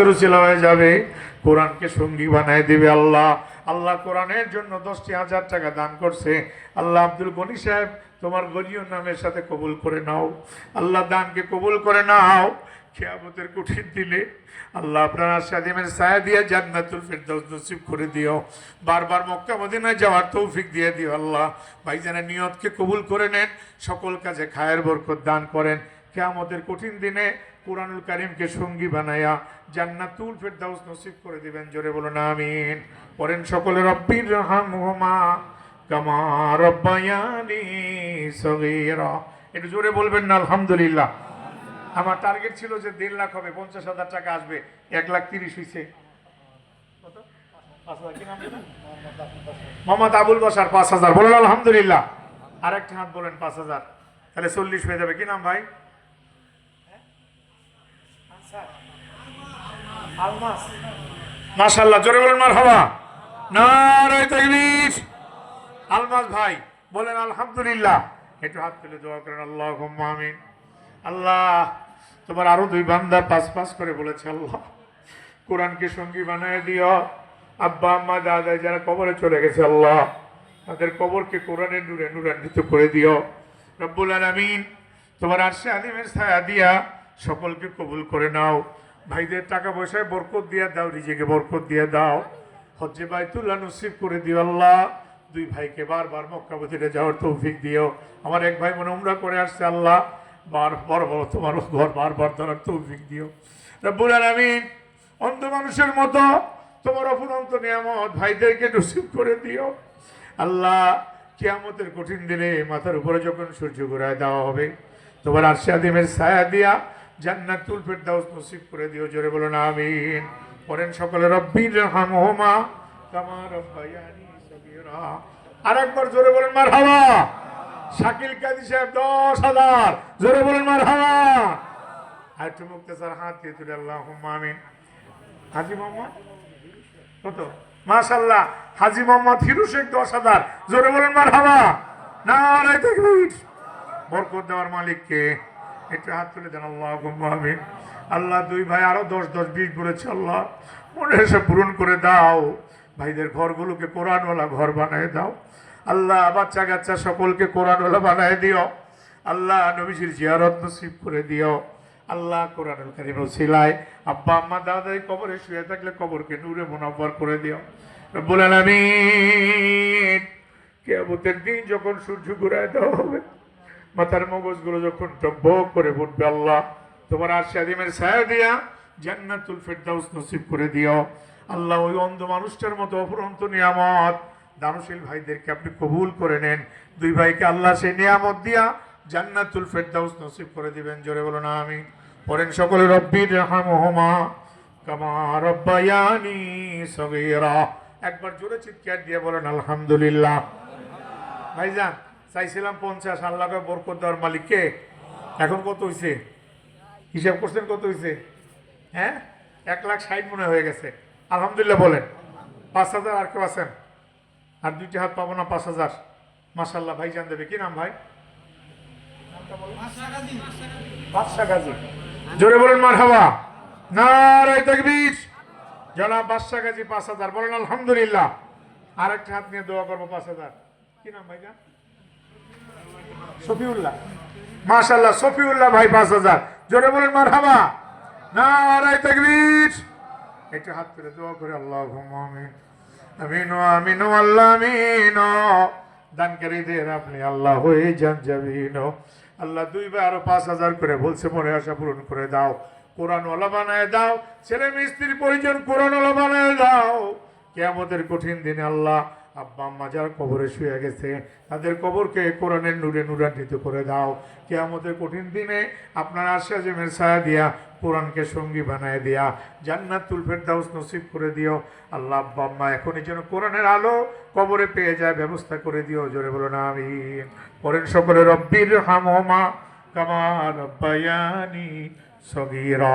রুচিলা হয়ে যাবে। কোরআনকে সঙ্গী বানায় আল্লাহ। আল্লাহ কোরআনের জন্য দশটি হাজার টাকা দান করছে। আল্লাহ আব্দুল গনি সাহেব, তোমার নামের সাথে কবুল করে নাও। আল্লাহ দানকে কবুল করে নাও। দিলে আল্লাহ আপনার সাদিমের ছায়া দিয়ে জান্নাতুল নসিব করে দিও। বারবার মক্কা মদিনায় যাওয়ার তৌফিক দিয়ে দিও আল্লাহ। ভাইজানের নিয়তকে কবুল করে নেন। সকল কাজে খায়ের বরকত দান করেন। কেয়ামতের কঠিন দিনে কোরআনুল কারিমকে সঙ্গী বানায়া জান্নাতুল ফেরদাউস নসিব করে দিবেন, জোরে বলুন, আমিন। পড়েন সকলে, রব্বির রহমা কামা রব্বায়ানি সগীরা। একটু জোরে বলবেন না, আলহামদুলিল্লাহ। আমার টার্গেট ছিল যে দেড় লাখ হবে, পঞ্চাশ হাজার টাকা আসবে, এক লাখ তিরিশ হয়েছে? মোহাম্মদ আবুল বাসার পাঁচ হাজার। বলেন, আলহামদুলিল্লাহ। আরেকটা হাত বলেন, পাঁচ হাজার। তাহলে চল্লিশ হয়ে যাবে। কি নাম ভাই? মাশাল্লাহ জোরে বলেন মার তাকবীর। আলমাস ভাই, বলেন আলহামদুলিল্লাহ। একটু হাত তুলে দোয়া করেন আল্লাহ আমিন। আল্লাহ, তোমার আরও দুই বান্দা পাঁচ পাঁচ করে বলেছে, আল্লাহ। কোরআনকে সঙ্গী বানায় দিও। আব্বা, আম্মা দাদা যারা কবরে চলে গেছে, আল্লাহ। তাদের কবরকে কোরআনের নূরে নূরান্বিত করে দিও। রব্বুল আলামিন, তোমার আরশে আদিমের ছায়া দিয়া সকলকে কবুল করে নাও। ভাইদের টাকা পয়সায় বরকত দিয়া দাও, নিজেকে বরকত দিয়ে দাও। হজ্জে বাইতুল্লাহ নসিব করে দিও আল্লাহ। দুই ভাইকে বারবার মক্কা মদিনে যাওয়ার তৌফিক দিও। আমার এক ভাই মনে উমরা করে আসছে, আল্লাহ, বার বড় বড় তোমার ঘর বারবার ধরার তৌফিক দিও। রব্বুল আলামিন, অন্ধ মানুষের মতো তোমার অপুরন্ত নিয়ামত ভাইদেরকে নসিব করে দিও। আল্লাহ, কেয়ামতের কঠিন দিনে মাথার উপরে যখন সূর্য ঘুরায় দেওয়া হবে, তোমার আরশে আদিমের ছায়া দিয়া জান্নাতুল ফেরদাউস নসিব করে দিও, জোরে বলো না আমিন। পড়েন সকলে, রব্বির রহমা কামা রব্বায়ানি সগীরা। আরেকবার জোরে বলেন, মারহাবা। শাকিল কাজী সাহেব, দশ হাজার। জোরে বলেন, মারহাবা। আর একটু মুক্তাসার হাত দিয়ে তুলে আল্লাহ আমিন। হাজি মোহাম্মদ? কত? মাশাল্লাহ হাজি মোহাম্মদ হিরু শেখ, দশ হাজার। জোরে বলেন মার হাবা না বরকত দেওয়ার মালিককে একটু হাত তুলে দেন আল্লাহ আমিন। আল্লাহ দুই ভাই আরও দশ দশ, বিশ বলেছে, আল্লাহ, মনে এসে পূরণ করে দাও। ভাইদের ঘরগুলোকে কোরআনওয়ালা ঘর বানিয়ে দাও। আল্লাহ বাচ্চা কাচ্চা সকলকে কোরআনওয়ালা বানিয়ে দিও। আল্লাহ, নবীজির জিয়ারত নসিব করে দিও। আল্লাহ, কোরআনুল কারিম সিলায় আব্বা, আম্মা, দাদাই কবরে শুয়ে থাকলে কবরকে নূরে মুনাফর করে দিও। রব্বুল আলামিন, কিয়ামতের দিন যখন সূর্য ঘুরায় দেওয়া হবে মাথার মগজগুলো যখন টব্ব করে উঠবে আল্লাহ, তোমার আশাদিমের ছায়া দিয়া জান্নাতুল ফেরদাউস নসিব করে দিও। আল্লাহ ওই অন্ধ মানুষটার মতো অপরন্ত নিয়ামত। দানশীল ভাইদেরকে আপনি কবুল করে নেন। দুই ভাইকে আল্লাহ সেই নিয়ামত দিয়া জান্নাতুল ফেরদাউস নসিব করে দিবেন। জোরে বলো না আমি পড়েন সকলে রব্বির রাহমহুমা কামা রব্বায়ানি সগীরা। একবার জোরে চিৎকার দিয়ে বলেন, আলহামদুলিল্লাহ। ভাইজান চাইছিলাম পঞ্চাশ আল্লাহকে বরকত দেওয়ার মালিককে। এখন কত হয়েছে হিসাব করছেন কত হয়েছে হ্যাঁ? এক লাখ ষাট মনে হয়ে গেছে। আলহামদুলিল্লাহ বলেন। পাঁচ হাজার আর কেউ আছেন? আর দুইটি হাত পাবো না পাঁচ হাজার। মাসাল্লাহ ভাই জান দেবে। কি নাম ভাই? জোরে বলেন মার হাওয়া নারায় তকবীর। জনাব বাদশা গাজী পাঁচ হাজার। বলেন আলহামদুলিল্লাহ। আরেকটা হাত নিয়ে দোয়া করব পাঁচ হাজার। কি নাম ভাই জান শফিউল্লাহ। মাশাল্লাহ শফিউল্লাহ ভাই পাঁচ হাজার। জোরে বলেন মার হাবা নারায় তকবীর। একটু হাত তুলে দোয়া করে আল্লাহ আমিন। আমিন আমিন, আল্লাহ, আমিন। দানকারীদের আপনি, আল্লাহ হয়ে যান যাবিন আল্লাহ দুই বার আরও পাঁচ হাজার করে বলছে, মনে আশা পূরণ করে দাও। কোরআন ওলা বানায় দাও। ছেলে মিস্ত্রি পরিজন কোরআন ওলা বানায় দাও। কেয়ামতের কঠিন দিনে, আল্লাহ। আব্বা আম্মা যারা কবরে শুয়ে গেছে, তাদের কবরকে কোরআনের নূরে নূরান্বিত করে দাও। কেয়ামতের কঠিন দিনে আপনার আশা জেমের ছায়া দিয়া কোরআনকে সঙ্গী বানায় দিয়া জান্নাত তুলফের ফেরদাউস নসিব করে দিও। আল্লাহ আব্বা আম্মা এখনই যেন কোরআনের আলো কবরে পেয়ে যায়, ব্যবস্থা করে দিও। জোরে বলো না আমি পরেন সকলে রব্বির হামহমা কামা রব্বায়ানি সগীরা।